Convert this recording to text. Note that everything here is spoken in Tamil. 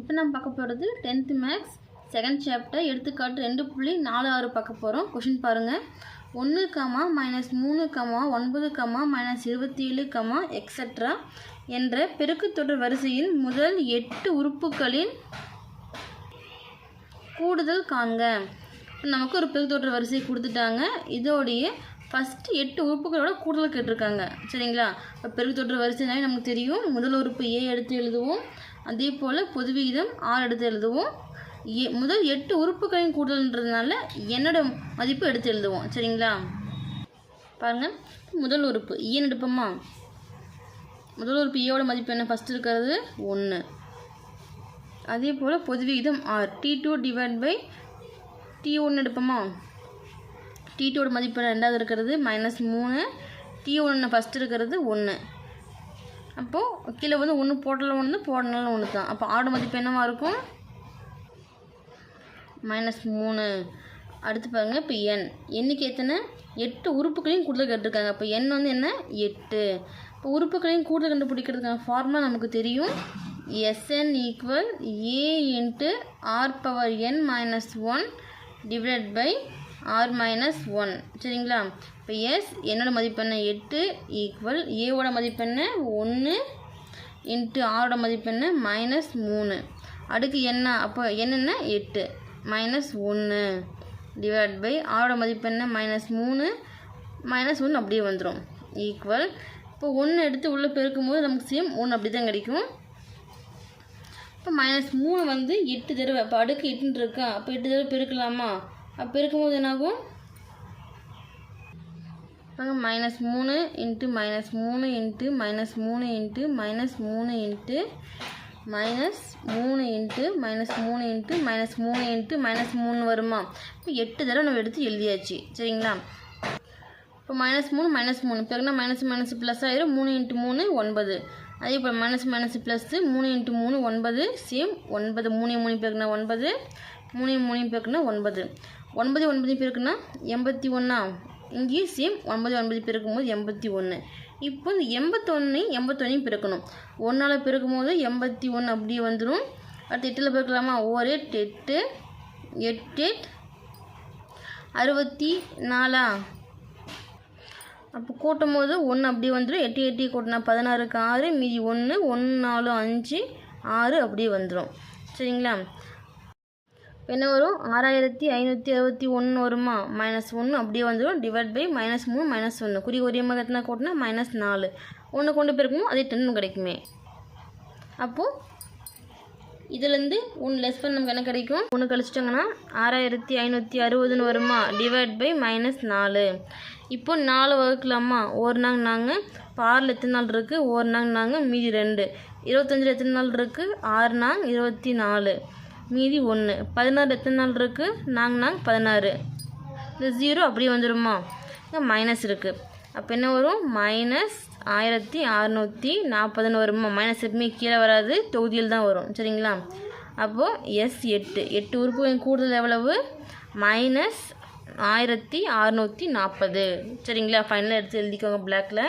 இப்போ நம்ம பார்க்க போகிறது டென்த்து மேக்ஸ் செகண்ட் சாப்டர் எடுத்துக்காட்டு ரெண்டு புள்ளி நாலு ஆறு பார்க்க போகிறோம் கொஷின் பாருங்கள் ஒன்று கமா மைனஸ் மூணு கமா ஒன்பது கமா மைனஸ் இருபத்தி ஏழு கமா எக்ஸட்ரா என்ற பெருக்குத்தொடர் வரிசையின் முதல் எட்டு உறுப்புகளின் கூடுதல் காண்க. நமக்கு ஒரு பெருக்குத்தொடர் வரிசை கொடுத்துட்டாங்க. இதோடைய ஃபஸ்ட்டு எட்டு உறுப்புகளோட கூடுதல் கேட்டிருக்காங்க. சரிங்களா? இப்போ பெருக்குத்தொடர் வரிசைனாலே நமக்கு தெரியும். முதல் உறுப்பு ஏ எடுத்து எழுதுவோம். அதே போல் பொது விகிதம் ஆறு எடுத்து எழுதுவோம். ஏ முதல் எட்டு உறுப்புகளின் கூடுதல்ன்றதுனால என்னோட மதிப்பு எடுத்து எழுதுவோம். சரிங்களா? பாருங்கள் முதல் உறுப்பு ஏன் எடுப்போமா? முதல் உறுப்பு e ஏவோட மதிப்பு என்ன? ஃபஸ்ட்டு இருக்கிறது ஒன்று அதே போல் பொது விகிதம் R T two divide by T ஒன்று எடுப்போமா? டி டூவோட மதிப்பு ரெண்டாவது இருக்கிறது மைனஸ் மூணு. டி ஒன்று ஃபஸ்ட்டு இருக்கிறது ஒன்று அப்போது கீழே வந்து ஒன்று போடலாம் ஒன்று போடனாலும் ஒன்று தான். அப்போ ஆடு மதிப்பு என்னவாக இருக்கும்? மைனஸ் மூணு. அடுத்து பாருங்கள் இப்போ என் எண்ணுக்கு எத்தனை? எட்டு உறுப்புகளையும் கூடுதல் கேட்டிருக்காங்க அப்போ எண் வந்து என்ன? எட்டு. இப்போ உறுப்புகளையும் கூடுதல் கண்டுபிடிக்கிறதுக்கான ஃபார்முலா நமக்கு தெரியும். S N equal A into R power N minus one divide by R minus one சரிங்களா? இப்போ எஸ் என்னோட மதிப்பெண்ண எட்டு ஈக்குவல் ஏவோட மதிப்பு என்ன ஒன்று இன்ட்டு ஆரோட மதிப்பு என்ன மைனஸ் மூணு. அடுக்கு என்ன அப்போ என்னென்ன எட்டு மைனஸ் ஒன்று டிவைட் பை ஆரோட மதிப்பு என்ன மைனஸ் மூணு மைனஸ் ஒன்று அப்படியே வந்துடும் ஈக்குவல் இப்போ ஒன்று எடுத்து உள்ளே பெருக்கும்போது நமக்கு சேம் ஒன்று அப்படி தான் கிடைக்கும். இப்போ மைனஸ் மூணு வந்து எட்டு தடவை இப்போ அடுக்கு எட்டுன்னு இருக்கா? அப்போ எட்டு தடவை பெருக்கலாமா? அப்போ இருக்கும்போது என்னாகும்? மைனஸ் மூணு இன்ட்டு மைனஸ் மூணு இன்ட்டு மைனஸ் மூணு இன்ட்டு மைனஸ் மூணு இன்ட்டு மைனஸ் மூணு இன்ட்டு மைனஸ் மூணு இன்ட்டு மைனஸ் மூணு இன்ட்டு மைனஸ் மூணு வருமா? இப்போ எட்டு தடவை நம்ம எடுத்து எழுதியாச்சு. சரிங்களா? இப்போ மைனஸ் மூணு மைனஸ் மூணு. பிறகுனா மைனஸ் மைனஸ் ப்ளஸ் ஆயிரும்? மூணு இன்ட்டு மூணு ஒன்பது. அதே போல் மைனஸ் மைனஸ் ப்ளஸ்ஸு மூணு இன்ட்டு மூணு ஒன்பது. சேம் ஒன்பது. மூணு மூணு பேருக்குனா ஒன்பது. மூணு மூணு பேருக்குனா ஒன்பது. ஒன்பது ஒன்பது பேருக்குன்னா எண்பத்தி ஒன்றா இங்கேயும் சேம் ஒன்பது ஒன்பது பெருக்கும்போது எண்பத்தி ஒன்று இப்போ இந்த எண்பத்தொன்னையும் எண்பத்தொன்னையும் பிறக்கணும். ஒன்றால் பெருக்கும்போது எண்பத்தி ஒன்று அப்படியே வந்துடும் அடுத்து எட்டில் பிறக்கலாமா? ஒரு எட்டு எட்டு எட்டு அறுபத்தி நாலா. அப்போ கூட்டும் போது ஒன்று அப்படியே வந்துடும் எட்டு எட்டி கூட்டினா பதினாறுக்கு ஆறு மீதி ஒன்று ஒன்று நாலு அஞ்சு ஆறு அப்படியே வந்துடும் சரிங்களா? என்ன வரும்? ஆறாயிரத்தி ஐநூற்றி அறுபத்தி ஒன்று வருமா? மைனஸ் ஒன்று அப்படியே வந்துடும் டிவைட் பை மைனஸ் மூணு மைனஸ் ஒன்று குறி ஒரே மகத்தினா எத்தனை கூட்டினா மைனஸ் நாலு. ஒன்று கொண்டு போயிருக்குமோ அதே டென் கிடைக்குமே. அப்போது இதுலேருந்து ஒன்று லெஸ் பண்ண நமக்கு என்ன கிடைக்கும்? ஒன்று கழிச்சிட்டோங்கன்னா ஆறாயிரத்தி ஐநூற்றி அறுபதுன்னு வருமா? டிவைட் பை மைனஸ் நாலு. இப்போ நாலு வகுக்கலாமா? ஒரு நாங்க. நாங்கள் பாரில் எத்தனை நாள் இருக்குது ஒரு நாங்க நாங்கள் மீதி ரெண்டு. இருபத்தஞ்சில் எத்தனை நாள் இருக்குது ஆறு நாங் இருபத்தி நாலு. மீதி ஒன்று பதினாறு எத்தனை நாள் இருக்குது நாங்க நாங் பதினாறு. இந்த ஜீரோ அப்படியே வந்துடுமா இங்கே மைனஸ் இருக்குது அப்போ என்ன வரும்? மைனஸ் ஆயிரத்தி அறநூற்றி நாற்பதுன்னு வருமா? மைனஸ் எப்பவுமே கீழே வராது. தொகுதியில் தான் வரும். சரிங்களா? அப்போது எஸ் எட்டு. எட்டு உறுப்பு கூடுதல் எவ்வளவு? மைனஸ் ஆயிரத்தி அறநூற்றி நாற்பது. சரிங்களா? ஃபைனலாக எடுத்து எழுதிக்கோங்க பிளாக்கில்